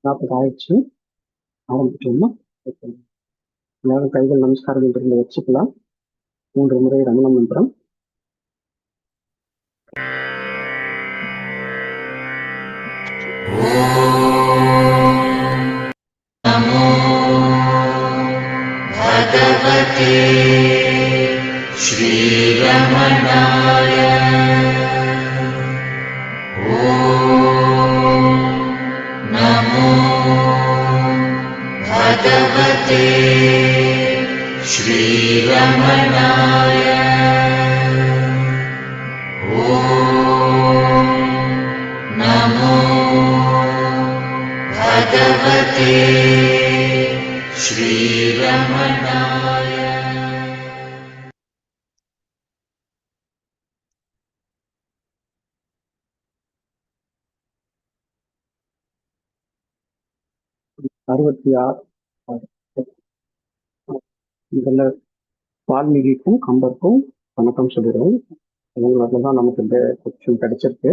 நாற்பது ஆயிடுச்சு ஆரம்பிச்சோம்னா எல்லாரும் கைகள் நமஸ்காரம் என்று வச்சுக்கலாம் மூன்று முறை ரமண மந்திரம் भगवते श्रीरमणाय भगवते श्रीरमणाय ॐ नमो भगवते श्रीरमणाय அறுபத்தி ஆறு இதுல வால்மீகிக்கும் கம்பருக்கும் வணக்கம் சொல்லிடுவோம் அவங்களால தான் நமக்கு இந்த கொஸ்டின் கிடைச்சிருக்கு.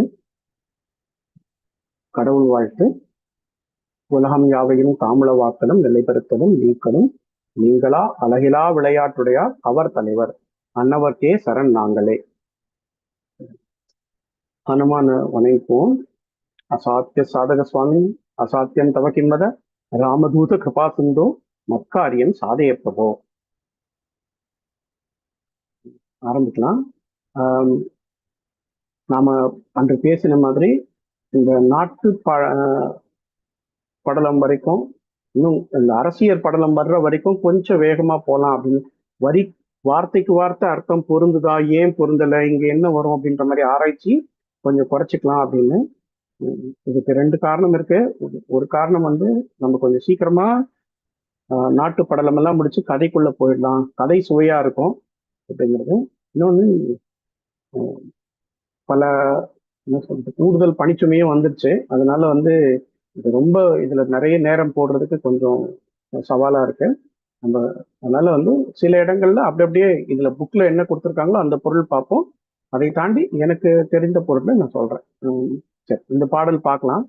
கடவுள் வாழ்த்து. உலகம் யாவையும் தாமல வாக்கலும் நிலைப்படுத்தலும் நீக்கலும் நீங்களா அழகிலா விளையாட்டுடையார் அவர் தலைவர். அன்னவர்க்கே சரண் நாங்களே. ஹனுமான வணங்குவோம் அசாத்திய சாதக சுவாமி அசாத்தியம் தவ கிம்மத ராமதூத கிருபா சிந்தோ மக்காரியம் சாதய பிரபோ ஆரம்பிக்கலாம். நாம் நாம அன்று பேசின மாதிரி இந்த நாட்டு ப படலம் வரைக்கும் இன்னும் இந்த அரசியல் படலம் வர்ற வரைக்கும் கொஞ்சம் வேகமா போகலாம் அப்படின்னு. வரி வார்த்தைக்கு வார்த்தை அர்த்தம் பொருந்துதா ஏன் பொருந்தலை இங்க என்ன வரும் அப்படின்ற மாதிரி ஆராய்ச்சி கொஞ்சம் குறைச்சிக்கலாம் அப்படின்னு. இதுக்கு ரெண்டு காரணம் இருக்கு. ஒரு- ஒரு காரணம் வந்து நம்ம கொஞ்சம் சீக்கிரமா நாட்டு படலம் எல்லாம் முடிச்சு கதைக்குள்ள போயிடலாம். கதை சுவையா இருக்கும். அப்படிங்கிறது. இன்னொன்று பல என்ன சொல்றது கூடுதல் பணிச்சுமையும் வந்துருச்சு. அதனால வந்து இது ரொம்ப இதுல நிறைய நேரம் போடுறதுக்கு கொஞ்சம் சவாலா இருக்கு. நம்ம அதனால வந்து சில இடங்கள்ல அப்படி அப்படியே இதுல புக்ல என்ன கொடுத்துருக்காங்களோ அந்த பொருள் பார்ப்போம். அதை தாண்டி எனக்கு தெரிந்த பொருளை நான் சொல்றேன். சரி இந்த பாடல் பார்க்கலாம்.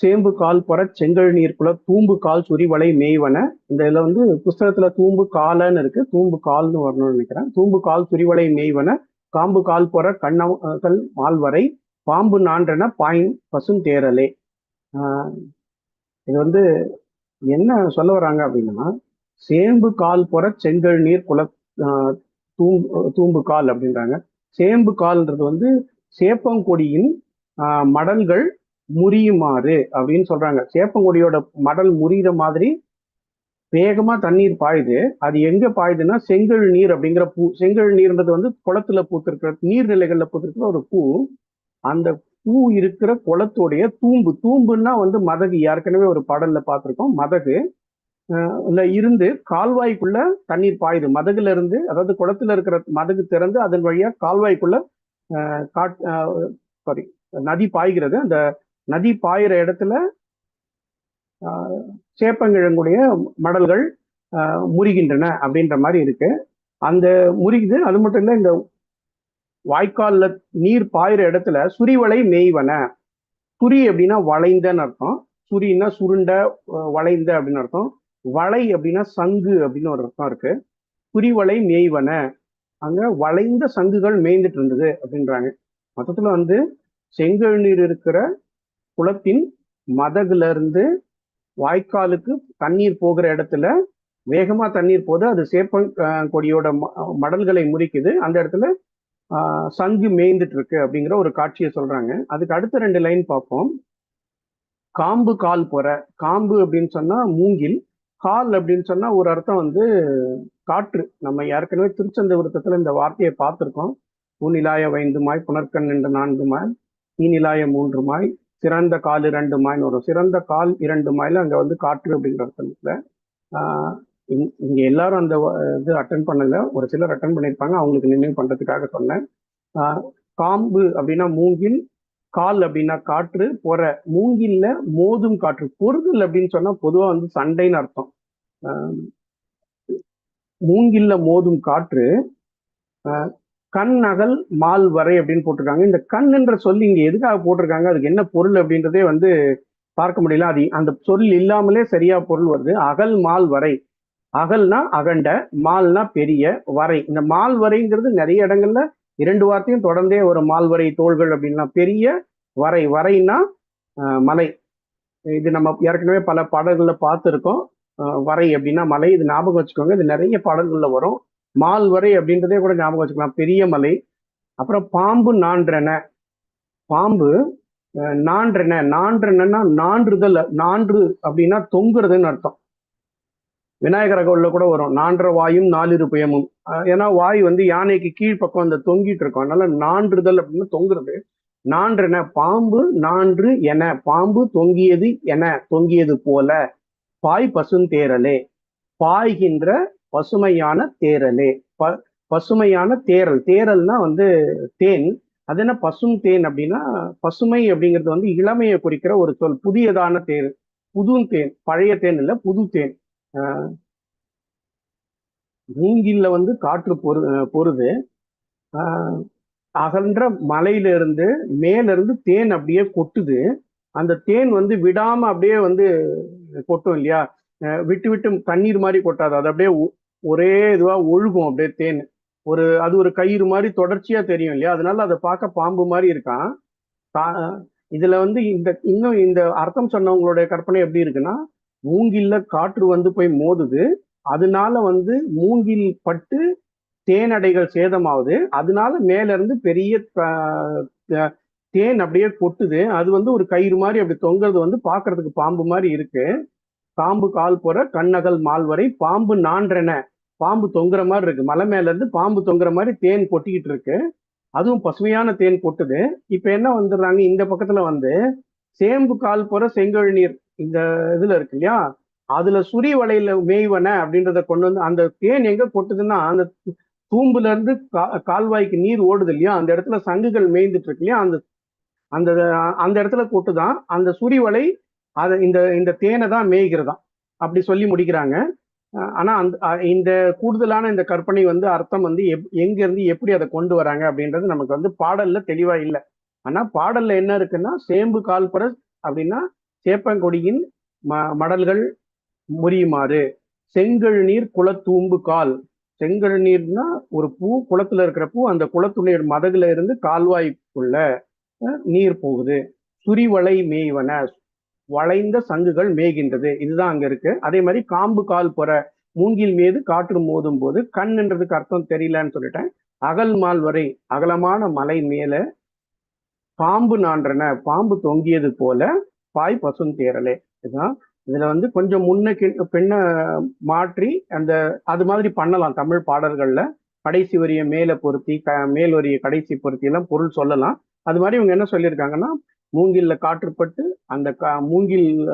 சேம்பு கால் பொற செங்கல் நீர்க்குள்ள தூம்பு கால் சுரிவலை மேய்வன. இந்த இதில் வந்து புஸ்தகத்துல தூம்பு காலன்னு இருக்கு. தூம்பு கால்னு வரணும்னு நினைக்கிறேன். தூம்பு கால் சுரிவலை மேய்வன. காம்பு கால் பொற கண்ணல் மால்வரை பாம்பு நான்றன பாயின் பசும் தேரலே இது வந்து என்ன சொல்ல வராங்க அப்படின்னா சேம்பு கால் பொற செங்கல் நீர் குல தூம்பு தூம்பு கால் அப்படின்றாங்க. சேம்பு கால்ன்றது வந்து சேப்பங்கொடியின் மடல்கள் முறியுமாறு அப்படின்னு சொல்றாங்க. சேப்பங்குடியோட மடல் முறிகிற மாதிரி வேகமா தண்ணீர் பாயுது. அது எங்க பாயுதுன்னா செங்கல் நீர் அப்படிங்கிற பூ செங்கல் நீர்ன்றது வந்து குளத்துல பூத்திருக்கிற நீர்நிலைகள்ல பூத்திருக்கிற ஒரு பூ. அந்த பூ இருக்கிற குளத்துடைய தூம்பு தூம்புன்னா வந்து மதகு. ஏற்கனவே ஒரு பாடல்ல பார்த்துருக்கோம் மதகு. இருந்து கால்வாய்க்குள்ள தண்ணீர் பாயுது. மதகுல இருந்து அதாவது குளத்துல இருக்கிற மதகு திறந்து அதன் வழியா கால்வாய்க்குள்ள காட் சாரி நதி பாய்கிறது. அந்த நதி பாயிற இடத்துல சேப்பங்கிழங்குடைய மடல்கள் முறிகின்றன அப்படின்ற மாதிரி இருக்கு. அந்த முறிகுது அது மட்டும் இல்லை இந்த வாய்க்காலில் நீர் பாயிற இடத்துல சுரிவளை மேய்வன. சுரி அப்படின்னா வளைந்தன்னு அர்த்தம். சுரின்னா சுருண்ட வளைந்த அப்படின்னு அர்த்தம். வளை அப்படின்னா சங்கு அப்படின்னு ஒரு அர்த்தம் இருக்கு. குறிவளை மேய்வன. அங்க வளைந்த சங்குகள் மேய்ந்துட்டு இருந்தது அப்படின்றாங்க. மொத்தத்துல வந்து செங்கல் நீர் இருக்கிற குளத்தின் மதகுல இருந்து வாய்க்காலுக்கு தண்ணீர் போகிற இடத்துல வேகமா தண்ணீர் போது அது சேப்பங் கொடியோட ம- மடல்களை முறிக்குது. அந்த இடத்துல சங்கு மேய்ந்துட்டு இருக்கு அப்படிங்கிற ஒரு காட்சியை சொல்றாங்க. அதுக்கு அடுத்த ரெண்டு லைன் பார்ப்போம். காம்பு கால் போற. காம்பு அப்படின்னு சொன்னா மூங்கில். கால் அப்படின்னு சொன்னா ஒரு அர்த்தம் வந்து காற்று. நம்ம ஏற்கனவே திருச்சந்த இந்த வார்த்தையை பார்த்துருக்கோம். பூநிலாய வைந்து மாய் புனர்கண் என்ற நான்கு மாய் ஈநிலாய மூன்று மாய் சிறந்த கால் இரண்டு மாய்னு வரும். சிறந்த கால் இரண்டு மாய்ல அங்க வந்து காற்று அப்படிங்கிற அர்த்தத்துல ஆஹ் இங்க எல்லாரும் அந்த இது அட்டன் பண்ணல. ஒரு சிலர் அட்டன் பண்ணியிருப்பாங்க அவங்களுக்கு நினைவு பண்றதுக்காக சொன்னேன். ஆஹ் காம்பு அப்படின்னா மூங்கில் கால் அப்படின்னா காற்று பொற மூங்கில்ல மோதும் காற்று. பொறுதல் அப்படின்னு சொன்னா பொதுவா வந்து சண்டைன்னு அர்த்தம். மூங்கில்ல மோதும் காற்று கண் அகல் மால் வரை அப்படின்னு போட்டிருக்காங்க. இந்த கண் என்ற சொல் இங்க எதுக்காக போட்டிருக்காங்க? அதுக்கு என்ன பொருள் அப்படின்றதே வந்து பார்க்க முடியல. அது அந்த சொல் இல்லாமலே சரியா பொருள் வருது. அகல் மால் வரை. அகல்னா அகண்ட மால்னா பெரிய வரை. இந்த மால் வரைங்கிறது நிறைய இடங்கள்ல இரண்டு வார்த்தையும் தொடர்ந்தே ஒரு மால் வரை தோள்கள் அப்படின்லாம் பெரிய வரை. வரைனா மலை. இது நம்ம ஏற்கனவே பல பாடல்களில் பார்த்துருக்கோம். வரை அப்படின்னா மலை. இது ஞாபகம் வச்சுக்கோங்க. இது நிறைய பாடல்களில் வரும். மால் வரை அப்படின்றதே கூட ஞாபகம் வச்சுக்கலாம். பெரிய மலை அப்புறம் பாம்பு நான்றன. பாம்பு அஹ், நான்றன. நான்றனா நான்றுதல் நான்று அப்படின்னா தொங்குறதுன்னு அர்த்தம். விநாயகர் அகவுல கூட வரும். நான்ற வாயும் நாலிரு புயமும். ஏன்னா வாய் வந்து யானைக்கு கீழ்ப்பக்கம் அந்த தொங்கிட்டு இருக்கும். அதனால நான்றுதல் அப்படின்னு தொங்குறது. நான்றென பாம்பு நான்று என. பாம்பு தொங்கியது என. தொங்கியது போல. பாய் பசுந்தேரலே பாய்கின்ற பசுமையான தேரலே ப பசுமையான தேரல் தேரல்னா வந்து தேன். அது என்ன பசும் தேன் அப்படின்னா பசுமை அப்படிங்கிறது வந்து இளமையை குறிக்கிற ஒரு சொல். புதியதான தேன். புது தேன். பழைய தேன் இல்லை புது தேன். ஆஹ் மூங்கில்ல வந்து காற்று பொரு பொருது. ஆஹ் அகன்ற மலையில இருந்து தேன் அப்படியே கொட்டுது. அந்த தேன் வந்து விடாம அப்படியே வந்து கொட்டும் இல்லையா? விட்டு விட்டு தண்ணீர் மாதிரி கொட்டாது. அது அப்படியே ஒரே இதுவா ஒழுகும் அப்படியே தேன். ஒரு அது ஒரு கயிறு மாதிரி தொடர்ச்சியா தெரியும் இல்லையா? அதனால அதை பார்க்க பாம்பு மாதிரி இருக்கான். இதுல வந்து இந்த இன்னும் இந்த அர்த்தம் சொன்னவங்களுடைய கற்பனை எப்படி இருக்குன்னா மூங்கில்ல காற்று வந்து போய் மோதுது. அதனால வந்து மூங்கில் பட்டு தேனடைகள் சேதமாகுது. அதனால மேல இருந்து பெரிய தேன் அப்படியே கொட்டுது. அது வந்து ஒரு கயிறு மாதிரி அப்படி தொங்குறது வந்து பாக்குறதுக்கு பாம்பு மாதிரி இருக்கு. பாம்பு கால் போற கண்ணகல் மால் வரை பாம்பு நான்றென. பாம்பு தொங்குற மாதிரி இருக்கு. மலை மேல இருந்து பாம்பு தொங்குற மாதிரி தேன் கொட்டிக்கிட்டு இருக்கு. அதுவும் பசுமையான தேன் கொட்டுது. இப்ப என்ன வந்துடுறாங்க? இந்த பக்கத்துல வந்து சேம்பு கால் போற செங்கல் நீர் இந்த இதுல இருக்கு இல்லையா? அதுல சுரி வலையில மேய்வன அப்படின்றத கொண்டு வந்து அந்த தேன் எங்க கொட்டுதுன்னா அந்த தூம்புல இருந்து கா- கால்வாய்க்கு நீர் ஓடுது இல்லையா? அந்த இடத்துல சங்குகள் மேய்ந்துட்டு இருக்கு இல்லையா? அந்த அந்த அந்த இடத்துல கொட்டுதான். அந்த சுரிவலை அதை இந்த இந்த தேனை தான் மேய்கிறதா அப்படி சொல்லி முடிக்கிறாங்க. ஆனா அந்த இந்த கூடுதலான இந்த கற்பனை வந்து அர்த்தம் வந்து எப்- எங்க இருந்து எப்படி அதை கொண்டு வராங்க அப்படின்றது நமக்கு வந்து பாடல்ல தெளிவா இல்லை. ஆனா பாடல்ல என்ன இருக்குன்னா சேம்பு கால்புற அப்படின்னா சேப்பங்கொடியின் ம மடல்கள் முறியுமாறு. செங்கல் நீர் குளத்தூம்பு கால். செங்கழ் நீர்னா ஒரு பூ குளத்துல இருக்கிற பூ அந்த குளத்துடைய மதகுல இருந்து கால்வாய்க்குள்ள நீர் போகுது. சுரிவளை மேய்வன. வளைந்த சங்குகள் மேய்கின்றது. இதுதான் அங்க இருக்கு. அதே மாதிரி காம்பு கால் புற மூங்கில் மீது காற்று மோதும் போது கண்ன்றதுக்கு அர்த்தம் தெரியலன்னு சொல்லிட்டேன். அகல் மால் வரை அகலமான மலை மேல பாம்பு நான்றன. பாம்பு தொங்கியது போல பாய் பசுந்தேரலே இதுதான். இதுல வந்து கொஞ்சம் முன்ன பெண்ணை மாற்றி அந்த அது மாதிரி பண்ணலாம். தமிழ் பாடல்கள்ல கடைசி வரிய மேல பொருத்தி க மேல் வரிய கடைசி பொருத்தி எல்லாம் பொருள் சொல்லலாம். அது மாதிரி இவங்க என்ன சொல்லியிருக்காங்கன்னா மூங்கில்ல காற்றுப்பட்டு அந்த கா- மூங்கில்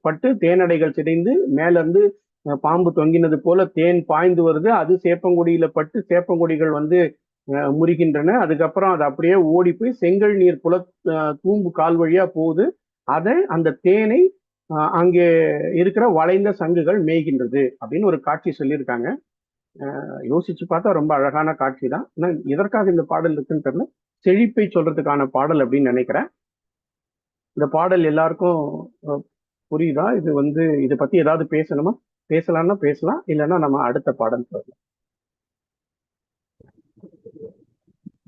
பட்டு தேனடைகள் சிதைந்து மேலேருந்து பாம்பு தொங்கினது போல தேன் பாய்ந்து வருது. அது சேப்பங்குடியில பட்டு சேப்பங்குடிகள் வந்து முறிகின்றன. அதுக்கப்புறம் அது அப்படியே ஓடி போய் செங்கல் நீர் குல தூம்பு கால் வழியா போகுது. அதை அந்த தேனை அங்கே இருக்கிற வளைந்த சங்குகள் மேய்கின்றது அப்படின்னு ஒரு காட்சி சொல்லியிருக்காங்க. யோசிச்சு பார்த்தா ரொம்ப அழகான காட்சி தான். ஆனா எதற்காக இந்த பாடல் இருக்குன்னு தெரியல. செழிப்பை சொல்றதுக்கான பாடல் அப்படின்னு நினைக்கிறேன். இந்த பாடல் எல்லாருக்கும் புரியுதா இது வந்து இதை பத்தி ஏதாவது பேசணுமா பேசலாம்னா பேசலாம் இல்லைன்னா நம்ம அடுத்த பாடல் போகலாம்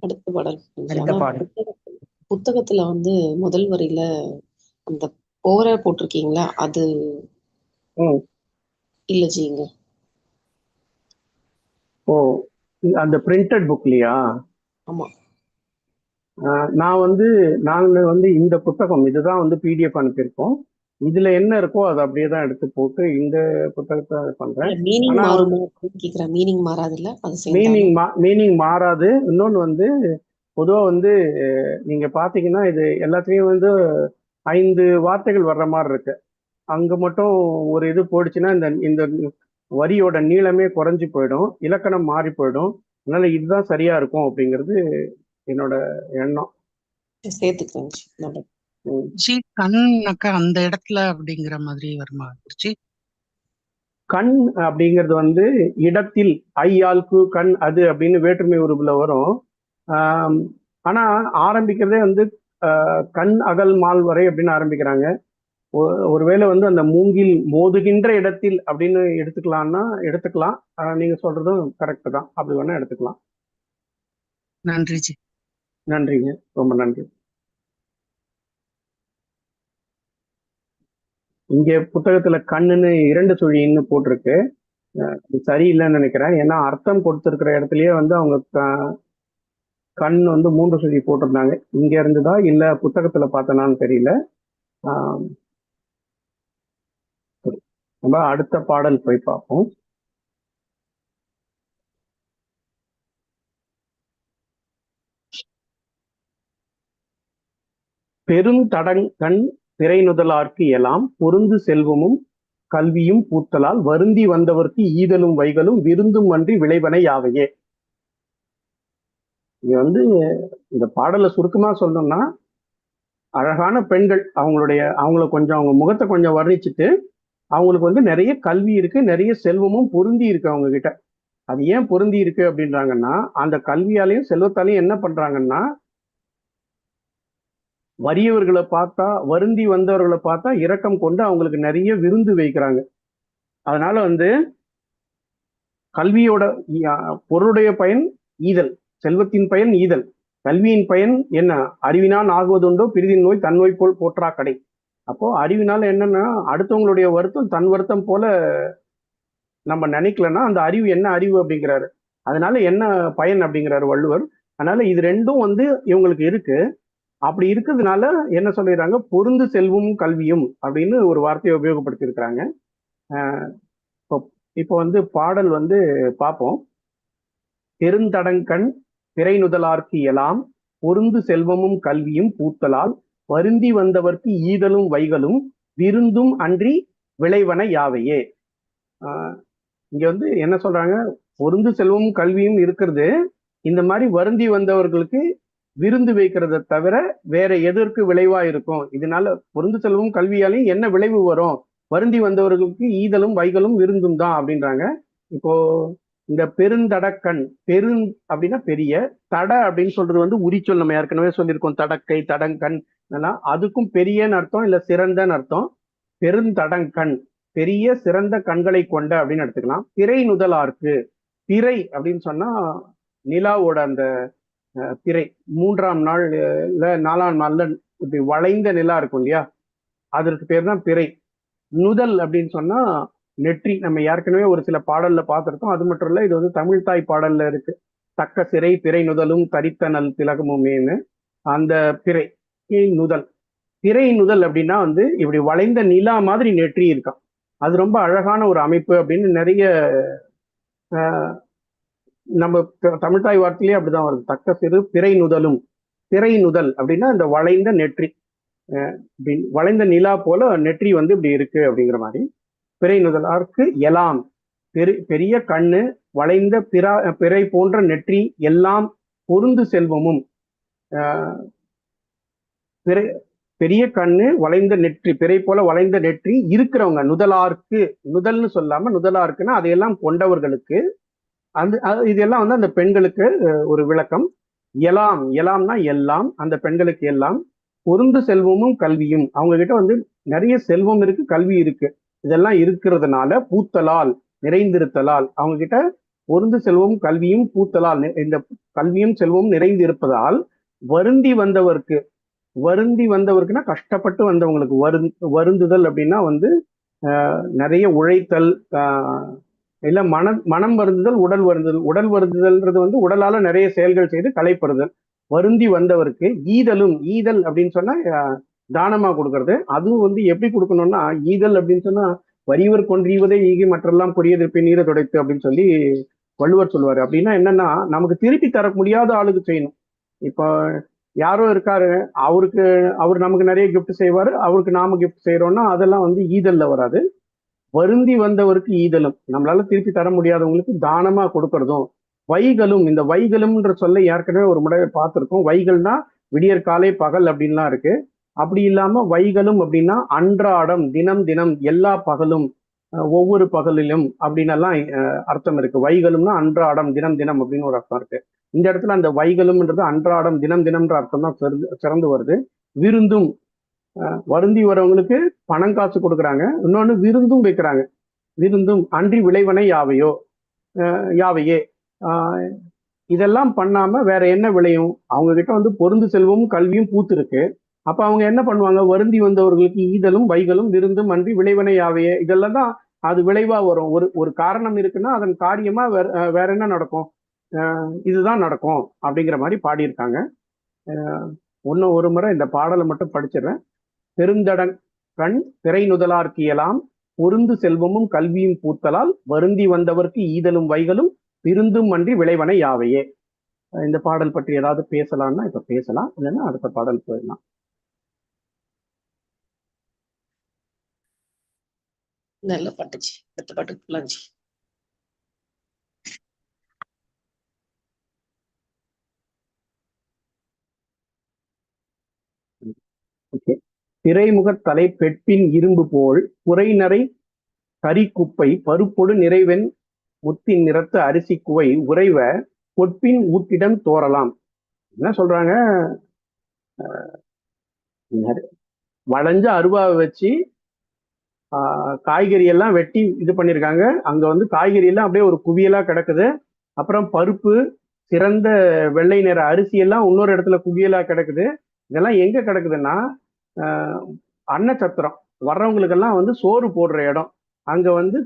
அடுத்த பாடல். அடுத்த பாடல். புத்தகத்துல- வந்து முதல் வரியில அந்த போர போட்டிருக்கீங்களா அது. இல்ல ஜிங்க ஓ அந்த பிரிண்டட் புக்லையா ஆமா நான் வந்து நாங்க வந்து இந்த புத்தகம் இதுதான் வந்து பிடிஎஃப் அனுப்பியிருக்கோம். இதுல என்ன இருக்கோ அதை அப்படியே தான் எடுத்து போட்டு இந்த புத்தகத்தை பண்றேன். மீனிங் அப்படின்னு கேக்குறேன். மீனிங் மீனிங் மீனிங் மாறாது. இன்னொன்று வந்து பொதுவாக வந்து நீங்க பாத்தீங்கன்னா இது எல்லாத்துலேயும் வந்து ஐந்து வார்த்தைகள் வர்ற மாதிரி இருக்கு. அங்க மட்டும் ஒரு இது போயிடுச்சுன்னா இந்த இந்த வரியோட நீளமே குறைஞ்சு போயிடும். இலக்கணம் மாறி போயிடும். அதனால இதுதான் சரியா இருக்கும் அப்படிங்கிறது என்னோட எண்ணம். ஜி. ஜி கண்னாக்கா அந்த இடத்துல அப்படிங்கிற மாதிரி வருமா ஜி கண் அப்படிங்கிறது வந்து இடத்தில் ஐ ஆள்கு கண் அது அப்படின்னு வேற்றுமை உருவுல வரும். ஆனா ஆரம்பிக்கிறதே வந்து ஆஹ், கண் அகல் மால் வரை அப்படின்னு ஆரம்பிக்கிறாங்க. ஒ- ஒருவேளை வந்து அந்த மூங்கில் மோதுகின்ற இடத்தில் அப்படின்னு எடுத்துக்கலாம்னா எடுத்துக்கலாம். ஆஹ் நீங்க சொல்றதும் கரெக்ட் தான். அப்படி வேணா எடுத்துக்கலாம். நன்றிஜி நன்றிங்க. ரொம்ப நன்றி. இங்க புத்தகத்துல கண்ணுன்னு இரண்டு சுழின்னு போட்டிருக்கு. அது சரியில்லைன்னு நினைக்கிறேன். ஏன்னா அர்த்தம் கொடுத்துருக்கிற இடத்துலயே வந்து அவங்க க- கண் வந்து மூன்று சுழி போட்டிருந்தாங்க. இங்க இருந்துதா இல்ல புத்தகத்துல பார்த்தனான்னு தெரியல. ஆஹ் நம்ம அடுத்த பாடல் போய் பார்ப்போம். பெருந்தடங்கண் திரை எல்லாம் எலாம் பொருந்து செல்வமும் கல்வியும் பூத்தலால் வருந்தி வந்தவர்க்கு ஈதலும் வைகளும் விருந்தும் அன்றி விளைவன யாவையே. இது வந்து இந்த பாடலை சுருக்கமா சொல்லணும்னா அழகான பெண்கள் அவங்களுடைய அவங்கள கொஞ்சம் அவங்க முகத்தை கொஞ்சம் வர்ணிச்சுட்டு அவங்களுக்கு வந்து நிறைய கல்வி இருக்கு நிறைய செல்வமும் பொருந்தி இருக்கு அவங்க கிட்ட. அது ஏன் பொருந்தி இருக்கு அப்படின்றாங்கன்னா அந்த கல்வியாலையும் செல்வத்தாலையும் என்ன பண்றாங்கன்னா வறியவர்களை பார்த்தா வருந்தி வந்தவர்களை பார்த்தா இரக்கம் கொண்டு அவங்களுக்கு நிறைய விருந்து வைக்கிறாங்க. அதனால வந்து கல்வியோட பொருளுடைய பயன் ஈதல் செல்வத்தின் பயன் ஈதல். கல்வியின் பயன் என்ன? அறிவினால் ஆகுவதுண்டோ பிரிதின் நோய் தன் நோய் போல் போற்றா கடை. அப்போ அறிவினால என்னன்னா அடுத்தவங்களுடைய வருத்தம் தன் வருத்தம் போல நம்ம நினைக்கலன்னா அந்த அறிவு என்ன அறிவு அப்படிங்கிறாரு. அதனால என்ன பயன் அப்படிங்கிறாரு வள்ளுவர். அதனால இது ரெண்டும் வந்து இவங்களுக்கு இருக்கு. அப்படி இருக்கிறதுனால என்ன சொல்லிடுறாங்க? பொருந்து செல்வமும் கல்வியும் அப்படின்னு ஒரு வார்த்தையை உபயோகப்படுத்தியிருக்கிறாங்க. இப்போ இப்போ வந்து பாடல் வந்து பார்ப்போம். பெருந்தடங்கண் பிறை நுதலார்க்கு எலாம் பொருந்து செல்வமும் கல்வியும் பூத்தலால் வருந்தி வந்தவர்க்கு ஈதலும் வைகளும் விருந்தும் அன்றி விளைவன யாவையே? ஆஹ் இங்க வந்து என்ன சொல்றாங்க? பொருந்து செல்வமும் கல்வியும் இருக்கிறது. இந்த மாதிரி வருந்தி வந்தவர்களுக்கு விருந்து வைக்கிறத தவிர வேற எதற்கு விளைவா இருக்கும்? இதனால பொருந்து செல்வம் கல்வியாலையும் என்ன விளைவு வரும்? வருந்தி வந்தவர்களுக்கு ஈதலும் வைகளும் விருந்தும் தான் அப்படின்றாங்க. இப்போ இந்த பெருந்தடக்கண் பெருந் அப்படின்னா பெரிய தட அப்படின்னு சொல்றது வந்து உரிச்சொல் நம்ம ஏற்கனவே சொல்லியிருக்கோம். தடக்கை தடங்கண் எல்லாம் அதுக்கும் பெரியன்னு அர்த்தம் இல்ல சிறந்தன்னு அர்த்தம். பெருந்தடங்கண் பெரிய சிறந்த கண்களை கொண்ட அப்படின்னு எடுத்துக்கலாம். திரை நுதலார்க்கு திரை அப்படின்னு சொன்னா நிலாவோட அந்த பிறை மூன்றாம் நாள் இல்லை நாலாம் நாள்ல இப்படி வளைந்த நிலா இருக்கும் இல்லையா? அதற்கு பேர் தான் பிறை நுதல் அப்படின்னு சொன்னா நெற்றி. நம்ம ஏற்கனவே ஒரு சில பாடல்ல பார்த்துருக்கோம். அது மட்டும் இல்ல இது வந்து தமிழ் தாய் பாடல்ல இருக்கு. தக்க சிறை பிறை நுதலும் தரித்தனல் திலகமுமேன்னு. அந்த பிறை நுதல். பிறை நுதல் அப்படின்னா வந்து இப்படி வளைந்த நிலா மாதிரி நெற்றி இருக்கான் அது ரொம்ப அழகான ஒரு அமைப்பு அப்படின்னு நிறைய நம்ம தமிழ்தாய் வார்த்தையிலே அப்படிதான் வருது. தக்க சிறு பிறை நுதலும். பிறை நுதல் அப்படின்னா இந்த வளைந்த நெற்றி. வளைந்த நிலா போல நெற்றி வந்து இப்படி இருக்கு அப்படிங்கிற மாதிரி. பிறை நுதலாருக்கு எலாம். பெரு பெரிய கண்ணு வளைந்த பிறா பிறை போன்ற நெற்றி எல்லாம் பொருந்து செல்வமும். பிறை பெரிய கண்ணு வளைந்த நெற்றி பிறை போல வளைந்த நெற்றி இருக்கிறவங்க நுதலார்க்கு நுதல்னு சொல்லாம நுதலார்க்குன்னா அதையெல்லாம் கொண்டவர்களுக்கு அந்த அது- இதெல்லாம் வந்து அந்த பெண்களுக்கு ஒரு விளக்கம். எலாம் எலாம்னா எல்லாம் அந்த பெண்களுக்கு எல்லாம் பொருந்து செல்வமும் கல்வியும். அவங்க கிட்ட வந்து நிறைய செல்வம் இருக்கு கல்வி இருக்கு. இதெல்லாம் இருக்கிறதுனால பூத்தலால் நிறைந்திருத்தலால் அவங்க கிட்ட பொருந்து செல்வமும் கல்வியும் பூத்தலால் இந்த கல்வியும் செல்வமும் நிறைந்து இருப்பதால் வருந்தி வந்தவருக்கு வருந்தி வந்தவருக்குன்னா கஷ்டப்பட்டு வந்தவங்களுக்கு வருந் வருந்துதல் அப்படின்னா வந்து நிறைய உழைத்தல் ஆஹ், இல்ல மன மனம் வருந்துதல் உடல் வருந்துதல். உடல் வருந்துதல்ன்றது வந்து உடலால நிறைய செயல்கள் செய்து களைப்படுதல். வருந்தி வந்தவருக்கு ஈதலும் ஈதல் அப்படின்னு சொன்னா தானமா கொடுக்கறது. அதுவும் வந்து எப்படி கொடுக்கணும்னா ஈதல் அப்படின்னு சொன்னா வறியவர் கொன்றீவதே ஈகி மற்றெல்லாம் புரியது நீரை துடைத்து அப்படின்னு சொல்லி வள்ளுவர் சொல்லுவாரு. அப்படின்னா என்னன்னா நமக்கு திருப்பி தர முடியாத ஆளுக்கு செய்யணும். இப்போ யாரோ இருக்காரு அவருக்கு அவர் நமக்கு நிறைய கிஃப்ட் செய்வாரு அவருக்கு நாம கிஃப்ட் செய்யறோம்னா அதெல்லாம் வந்து ஈதல்ல வராது. வருந்தி வந்தவருக்கு ஈதலும். நம்மளால திருப்பி தர முடியாதவங்களுக்கு தானமா கொடுக்கறதும். வைகளும் இந்த வைகளும்ன்ற சொல்ல ஏற்கனவே ஒரு முறை பார்த்துருக்கோம். வைகள்னா விடியற் காலை பகல் அப்படின்லாம் இருக்கு. அப்படி இல்லாம வைகளும் அப்படின்னா அன்றாடம் தினம் தினம் எல்லா பகலும் ஒவ்வொரு பகலிலும் அப்படின்னு எல்லாம் அர்த்தம் இருக்கு. வைகளும்னா அன்றாடம் தினம் தினம் அப்படின்னு ஒரு அர்த்தம் இருக்கு. இந்த இடத்துல அந்த வைகளும்ன்றது அன்றாடம் தினம் தினம்ன்ற அர்த்தம் தான் சிறந்து சிறந்து வருது. விருந்தும் வருந்தி வரவங்களுக்கு பணம் காசு கொடுக்குறாங்க. இன்னொன்று விருந்தும் வைக்கிறாங்க. விருந்தும் அன்றி விளைவனை யாவையோ யாவையே. இதெல்லாம் பண்ணாம வேற என்ன விளையும்? அவங்க கிட்ட வந்து பொருந்து செல்வமும் கல்வியும் பூத்து இருக்கு அப்ப அவங்க என்ன பண்ணுவாங்க? வருந்தி வந்தவர்களுக்கு ஈதலும் வைகளும் விருந்தும் அன்றி விளைவனை யாவையே. இதெல்லாம் தான் அது விளைவா வரும். ஒரு ஒரு காரணம் இருக்குன்னா அதன் காரியமா வேற வேற என்ன நடக்கும்? இதுதான் நடக்கும் அப்படிங்கிற மாதிரி பாடியிருக்காங்க. ஒன்னும் ஒரு முறை இந்த பாடலை மட்டும் படிச்சிடுறேன். பெருந்தடன் கண் திரை நுதலார்க்கியலாம் பொருந்து செல்வமும் கல்வியும் பூத்தலால் வருந்தி வந்தவர்க்கு ஈதலும் வைகளும் விருந்தும் அன்றி விளைவனை யாவையே. இந்த பாடல் பற்றி ஏதாவது பேசலாம்னா இப்ப பேசலாம் இல்லைன்னா அடுத்த பாடல் போயிடலாம். நல்ல பாட்டுச்சு அடுத்த பாட்டுக்கு ஓகே திரைமுகத் தலை பெட்பின் இரும்பு போல் புரைநரை கரிக்குப்பை பருப்பொடு நிறைவெண் முத்தின் நிறத்த அரிசி குவை உறைவ பொற்பின் ஊட்டிடம் தோறலாம். என்ன சொல்றாங்க? வளைஞ்ச அருவாவை வச்சு ஆஹ், காய்கறி எல்லாம் வெட்டி இது பண்ணியிருக்காங்க அங்க வந்து காய்கறி எல்லாம் அப்படியே ஒரு குவியலா கிடக்குது. அப்புறம் பருப்பு சிறந்த வெள்ளை நிற அரிசி எல்லாம் இன்னொரு இடத்துல குவியலா கிடக்குது. இதெல்லாம் எங்க கிடக்குதுன்னா அன்னச்சத்திரம் வர்றவங்களுக்கெல்லாம் வந்து சோறு போடுற இடம். அங்கே வந்து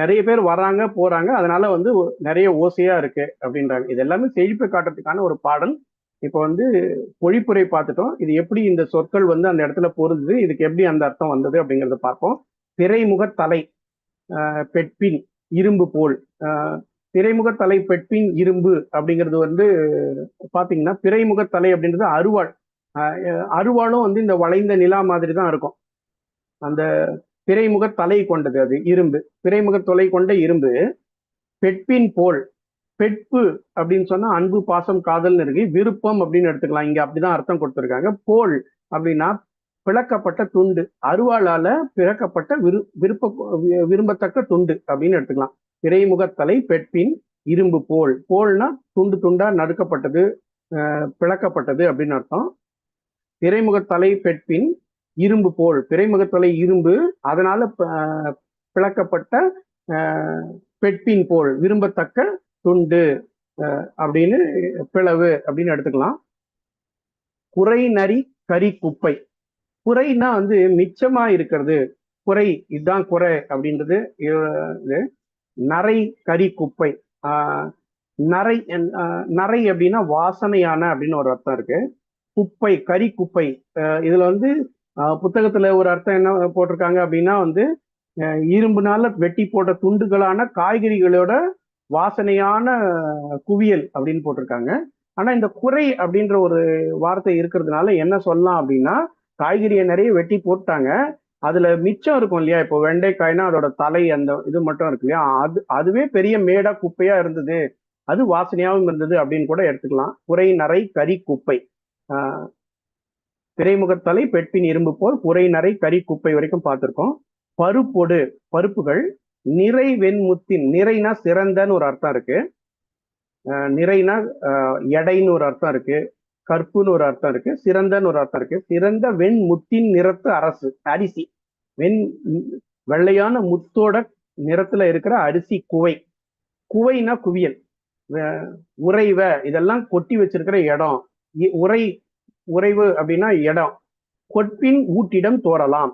நிறைய பேர் வராங்க போறாங்க. அதனால வந்து நிறைய ஓசையா இருக்கு அப்படின்றாங்க. இது எல்லாமே செழிப்பை காட்டுறதுக்கான ஒரு பாடல். இப்போ வந்து பொழிப்புரை பார்த்துட்டோம். இது எப்படி இந்த சொற்கள் வந்து அந்த இடத்துல பொருந்துது? இதுக்கு எப்படி அந்த அர்த்தம் வந்தது அப்படிங்கிறத பார்ப்போம். திரைமுக தலை பெட்பின் இரும்பு போல். திரைமுக தலை பெட்பின் இரும்பு அப்படிங்கிறது வந்து பாத்தீங்கன்னா பிறைமுக தலை அப்படின்றது அருவாள். அருவாளும் வந்து இந்த வளைந்த நிலா மாதிரி தான் இருக்கும். அந்த பிறைமுக தலை கொண்டது அது இரும்பு. பிறைமுக தொலை கொண்ட இரும்பு பெட்பின் போல் பெட்பு அப்படின்னு சொன்னா அன்பு பாசம் காதல்னு இருக்கு. விருப்பம் அப்படின்னு எடுத்துக்கலாம். இங்க அப்படிதான் அர்த்தம் கொடுத்துருக்காங்க. போல் அப்படின்னா பிளக்கப்பட்ட துண்டு. அருவாளால பிறக்கப்பட்ட விரு விருப்ப வி- விரும்பத்தக்க துண்டு அப்படின்னு எடுத்துக்கலாம். திரைமுகத்தலை பெட்பின் இரும்பு போல். போல்னா துண்டு துண்டா நறுக்கப்பட்டது பிளக்கப்பட்டது அப்படின்னு அர்த்தம். திரைமுகத்தலை பெட்பின் இரும்பு போல். திரைமுகத்தலை இரும்பு அதனால பிளக்கப்பட்ட பெட்பின் போல். விரும்பத்தக்க துண்டு அஹ், அப்படின்னு பிளவு அப்படின்னு எடுத்துக்கலாம். குறை நரி கரி குப்பை. குறைனா வந்து மிச்சமா இருக்கிறது. குறை இதுதான் குறை அப்படின்றது. இது- நரை கறி குப்பை. நரை நரை அப்படின்னா வாசனையான அப்படின்னு ஒரு அர்த்தம் இருக்கு. குப்பை கரி குப்பை. இதுல வந்து புத்தகத்துல ஒரு அர்த்தம் என்ன போட்டிருக்காங்க அப்படின்னா வந்து இரும்புனால வெட்டி போட்ட துண்டுகளான காய்கறிகளோட வாசனையான குவியல் அப்படின்னு போட்டிருக்காங்க. ஆனா இந்த குறை அப்படின்ற ஒரு வார்த்தை இருக்கிறதுனால என்ன சொல்லலாம் அப்படின்னா காய்கறியை நிறைய வெட்டி போட்டாங்க. அதுல மிச்சம் இருக்கும் இல்லையா? இப்போ வெண்டைக்காய்னா அதோட தலை அந்த இது மட்டும் இருக்கு இல்லையா? அது அதுவே பெரிய மேடா குப்பையா இருந்தது. அது வாசனையாகவும் இருந்தது அப்படின்னு கூட எடுத்துக்கலாம். குறை நரை கரி குப்பை. திரைமுகத்தலை பெட்பின் இரும்பு போல் உரை நரை கறி குப்பை வரைக்கும் பார்த்திருக்கோம். பருப்பொடு பருப்புகள் நிறை வெண்முத்தின் நிறைனா சிறந்தன்னு ஒரு அர்த்தம் இருக்கு. நிறைனா எடைன்னு ஒரு அர்த்தம் இருக்கு. கற்புன்னு ஒரு அர்த்தம் இருக்கு. சிறந்தன்னு ஒரு அர்த்தம் இருக்கு. சிறந்த வெண்முத்தின் நிறத்து அரசு அரிசி. வெண் வெள்ளையான முத்தோட நிறத்துல இருக்கிற அரிசி குவை. குவைனா குவியல். உறைவ இதெல்லாம் கொட்டி வச்சிருக்கிற இடம். உரை உறைவு அப்படின்னா இடம். கொட்பின் ஊட்டிடம் தோறலாம்.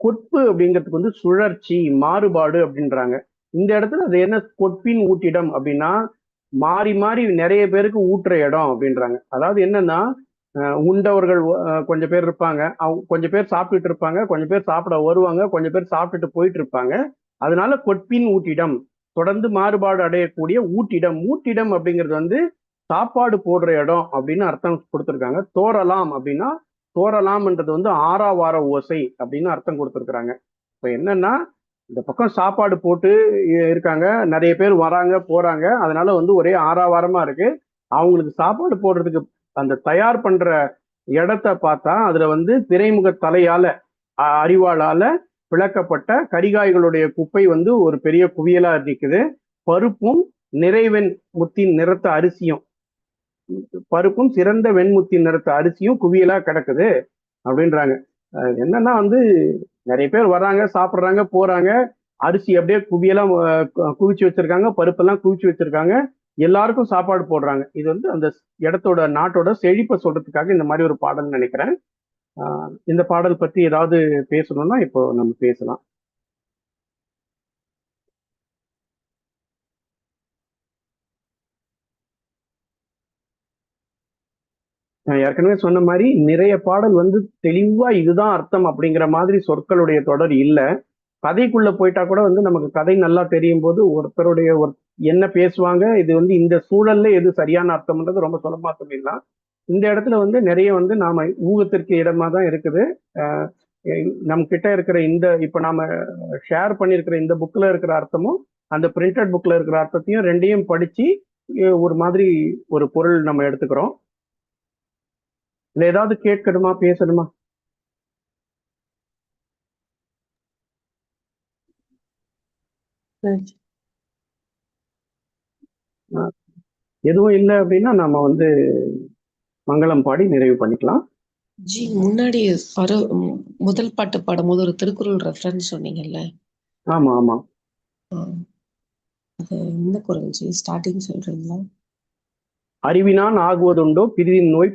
கொட்பு அப்படிங்கிறதுக்கு வந்து சுழற்சி மாறுபாடு அப்படின்றாங்க. இந்த இடத்துல அது என்ன? கொட்பின் ஊட்டிடம் அப்படின்னா மாறி மாறி நிறைய பேருக்கு ஊட்டுற இடம் அப்படின்றாங்க. அதாவது என்னன்னா உண்டவர்கள் கொஞ்சம் பேர் இருப்பாங்க. அவங்க கொஞ்சம் பேர் சாப்பிட்டுட்டு இருப்பாங்க. கொஞ்சம் பேர் சாப்பிட வருவாங்க. கொஞ்சம் பேர் சாப்பிட்டுட்டு போயிட்டு இருப்பாங்க. அதனால கொட்பின் ஊட்டிடம் தொடர்ந்து மாறுபாடு அடையக்கூடிய ஊட்டிடம். ஊட்டிடம் அப்படிங்கிறது வந்து சாப்பாடு போடுற இடம் அப்படின்னு அர்த்தம் கொடுத்துருக்காங்க. தோறலாம் அப்படின்னா தோறலாம்ன்றது வந்து ஆறாவார ஓசை அப்படின்னு அர்த்தம் கொடுத்துருக்குறாங்க. இப்போ என்னன்னா இந்த பக்கம் சாப்பாடு போட்டு இருக்காங்க. நிறைய பேர் வராங்க போறாங்க. அதனால வந்து ஒரே ஆறாவாரமா இருக்கு. அவங்களுக்கு சாப்பாடு போடுறதுக்கு அந்த தயார் பண்ற இடத்த பார்த்தா அதுல வந்து திரைமுக தலையால அ- அறிவாளால விளக்கப்பட்ட கரிகாய்களுடைய குப்பை வந்து ஒரு பெரிய குவியலா இருக்குது பருப்பும் நிறைவெண் முத்தின் நிறத்த அரிசியும் பருப்பும் சிறந்த வெண்முத்தி நிறத்த அரிசியும் குவியலா கிடக்குது அப்படின்றாங்க. என்னன்னா வந்து நிறைய பேர் வர்றாங்க சாப்பிட்றாங்க போறாங்க. அரிசி அப்படியே குவியெல்லாம் குவிச்சு வச்சிருக்காங்க பருப்பெல்லாம் குவிச்சு வச்சிருக்காங்க. எல்லாருக்கும் சாப்பாடு போடுறாங்க. இது வந்து அந்த இடத்தோட நாட்டோட செழிப்பை சொல்றதுக்காக இந்த மாதிரி ஒரு பாடல் நினைக்கிறேன். இந்த பாடல் பற்றி ஏதாவது பேசணும்னா இப்போ நம்ம பேசலாம். நான் ஏற்கனவே சொன்ன மாதிரி நிறைய பாடல் வந்து தெளிவா இதுதான் அர்த்தம் அப்படிங்கிற மாதிரி சொற்களுடைய தொடர் இல்லை. கதைக்குள்ள போயிட்டா கூட வந்து நமக்கு கதை நல்லா தெரியும் போது ஒருத்தருடைய ஒரு என்ன பேசுவாங்க இது வந்து இந்த சூழல்ல எது சரியான அர்த்தம்ன்றது ரொம்ப சுலபமா சொல்லிடலாம். இந்த இடத்துல வந்து நிறைய வந்து நாம ஊகத்திற்கு இடமா தான் இருக்குது. நம்ம கிட்ட இருக்கிற இந்த இப்ப நாம ஷேர் பண்ணியிருக்கிற இந்த புக்ல இருக்கிற அர்த்தமும் அந்த பிரிண்டட் புக்ல இருக்கிற அர்த்தத்தையும் ரெண்டையும் படிச்சு ஒரு மாதிரி ஒரு பொருள் நம்ம எடுத்துக்கிறோம். இல்ல ஏதாவது கேட்கணுமா பேசணுமா? எதுவும் இல்லை அப்படின்னா நம்ம வந்து மங்களம் பாடி நிறைவு பண்ணிக்கலாம். ஜி முன்னாடி அரு முதல் பாட்டு பாடும்போது ஒரு திருக்குறள் ரெஃபரன்ஸ் சொன்னீங்கல்ல? ஆமா ஆமா. அது என்ன குரல் ஜி? ஸ்டார்டிங் சொல்றீங்களா? அறிவினான் ஆகுவதுண்டோ பிரிதின் நோய்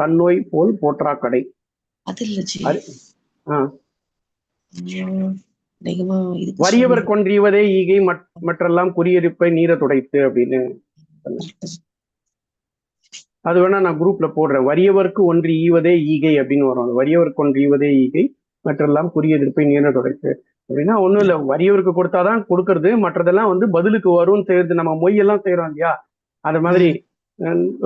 தன்னோய் போல் போற்றா கடை அது இல்ல ஜி. வறியவர் கொன்றியவதே ஈகை மற்- மற்றெல்லாம் குறியெடுப்பை நீர துடைத்து அப்படின்னு. அது வேணா நான் குரூப்ல போடுறேன். வறியவர்க்கு ஒன்று ஈவதே ஈகை அப்படின்னு வரும். வறியவர்க்கு ஒன்று ஈவதே ஈகை மற்றெல்லாம் குறி எதிர்ப்பை நீர துடைத்து அப்படின்னா ஒண்ணும் இல்ல. வறியவருக்கு கொடுத்தாதான் கொடுக்கறது மற்றதெல்லாம் வந்து பதிலுக்கு வரும்னு செய்யறது நம்ம மொய்யெல்லாம் செய்யறோம் இல்லையா? அது மாதிரி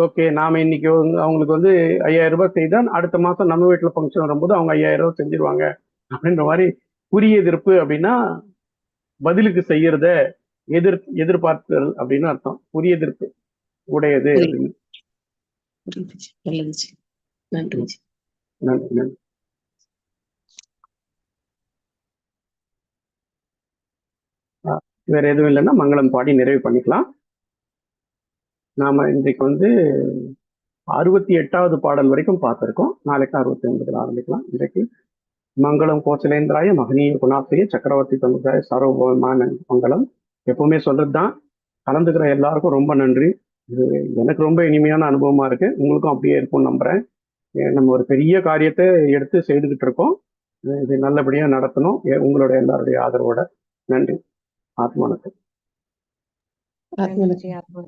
ஓகே நாம இன்னைக்கு அவங்களுக்கு வந்து ஐயாயிரம் ரூபாய் செய்தா அடுத்த மாசம் நம்ம வீட்டுல ஃபங்க்ஷன் வரும்போது அவங்க ஐயாயிரம் ரூபாய் செஞ்சிருவாங்க. அப்படின்ற மாதிரி குறி எதிர்ப்பு அப்படின்னா பதிலுக்கு செய்யறத எதிர் எதிர்பார்த்தல் அப்படின்னு அர்த்தம். குறி எதிர்ப்பு உடையது நன்றி. நன்றி. வேற எதுவும் இல்லைன்னா மங்களம் பாடி நிறைவு பண்ணிக்கலாம். நாம இன்றைக்கு வந்து அறுபத்தி எட்டாவது பாடல் வரைக்கும் பார்த்திருக்கோம். நாளைக்கு அறுபத்தி ஒன்பதுல ஆரம்பிக்கலாம். இன்றைக்கு மங்களம் கோச்சலேந்திராய மகனீய குணாசிரிய சக்கரவர்த்தி தந்துராய சர்வபௌமான மங்களம். எப்பவுமே சொல்றதுதான். கலந்துக்கிற எல்லாருக்கும் ரொம்ப நன்றி. இது எனக்கு ரொம்ப இனிமையான அனுபவமா இருக்கு. உங்களுக்கும் அப்படியே இருக்கும்னு நம்புறேன். நம்ம ஒரு பெரிய காரியத்தை எடுத்து செய்துகிட்டு இருக்கோம். இது நல்லபடியா நடத்தணும். ஏ, உங்களோட எல்லாருடைய ஆதரவோட நன்றி. ஆத்மானத்து ஆத்மனுக்கு நன்றி ஆத்மா